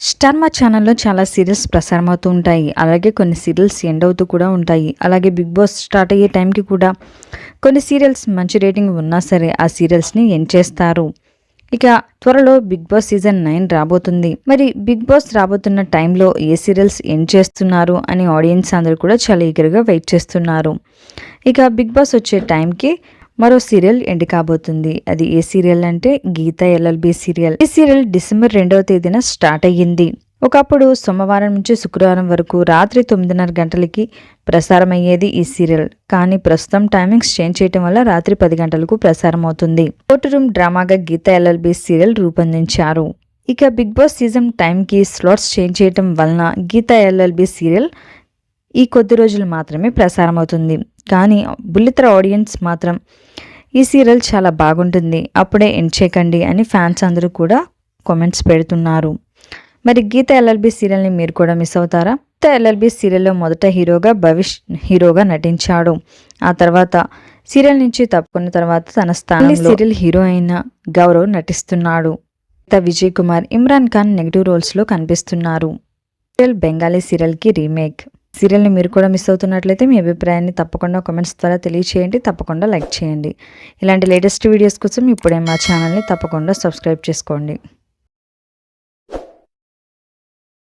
Star మా ఛానల్లో చాలా సీరియల్స్ ప్రసారం అవుతూ ఉంటాయి. అలాగే కొన్ని సీరియల్స్ ఎండ్ అవుతూ కూడా ఉంటాయి. అలాగే బిగ్ బాస్ స్టార్ట్ అయ్యే టైంకి కూడా కొన్ని సీరియల్స్ మంచి రేటింగ్ ఉన్నా సరే ఆ సీరియల్స్ని ఎండ్ చేస్తారు. ఇక త్వరలో బిగ్ బాస్ సీజన్ నైన్ రాబోతుంది. మరి బిగ్ బాస్ రాబోతున్న టైంలో ఏ సీరియల్స్ ఎండ్ చేస్తున్నారు అని ఆడియన్స్ అందరూ కూడా చాలా ఈగర్గా వెయిట్ చేస్తున్నారు. ఇక బిగ్ బాస్ వచ్చే టైంకి మరో సీరియల్ ఎండ్ కాబోతుంది. అది ఏ సీరియల్ అంటే గీత ఎల్ఎల్బి సీరియల్. ఈ సీరియల్ డిసెంబర్ రెండవ తేదీన స్టార్ట్ అయ్యింది. ఒకప్పుడు సోమవారం నుంచి శుక్రవారం వరకు రాత్రి తొమ్మిదిన్నర గంటలకి ప్రసారం అయ్యేది ఈ సీరియల్. కానీ ప్రస్తుతం టైమింగ్స్ చేంజ్ చేయటం వల్ల రాత్రి పది గంటలకు ప్రసారం అవుతుంది. కోర్టు రూమ్ డ్రామాగా గీత ఎల్ఎల్బి సీరియల్ రూపొందించారు. ఇక బిగ్ బాస్ సీజన్ టైంకి స్లాట్స్ చేంజ్ చేయడం వలన గీత ఎల్ఎల్బి సీరియల్ ఈ కొద్ది రోజులు మాత్రమే ప్రసారం అవుతుంది కానీ బుల్లితెర ఆడియన్స్ మాత్రం ఈ సీరియల్ చాలా బాగుంటుంది అప్పుడే ఎండ్ చేయకండి అని ఫ్యాన్స్ అందరూ కూడా కామెంట్స్ పెడుతున్నారు. మరి గీత ఎల్ఎల్బి సీరియల్ని మీరు కూడా మిస్ అవుతారా? గీత ఎల్ఎల్బి సీరియల్లో మొదట హీరోగా భవిష్ హీరోగా నటించాడు. ఆ తర్వాత సీరియల్ నుంచి తప్పుకున్న తర్వాత తన స్థానంలో సీరియల్ హీరో అయిన గౌరవ్ నటిస్తున్నాడు. గీత విజయ్ కుమార్ ఇమ్రాన్ ఖాన్ నెగిటివ్ రోల్స్లో కనిపిస్తున్నారు. సీరియల్ బెంగాలీ సీరియల్కి రీమేక్. సీరియల్ని మీరు కూడా మిస్ అవుతున్నట్లయితే మీ అభిప్రాయాన్ని తప్పకుండా కామెంట్స్ ద్వారా తెలియచేయండి. తప్పకుండా లైక్ చేయండి. ఇలాంటి లేటెస్ట్ వీడియోస్ కోసం ఇప్పుడే మా ఛానల్ని తప్పకుండా సబ్స్క్రైబ్ చేసుకోండి.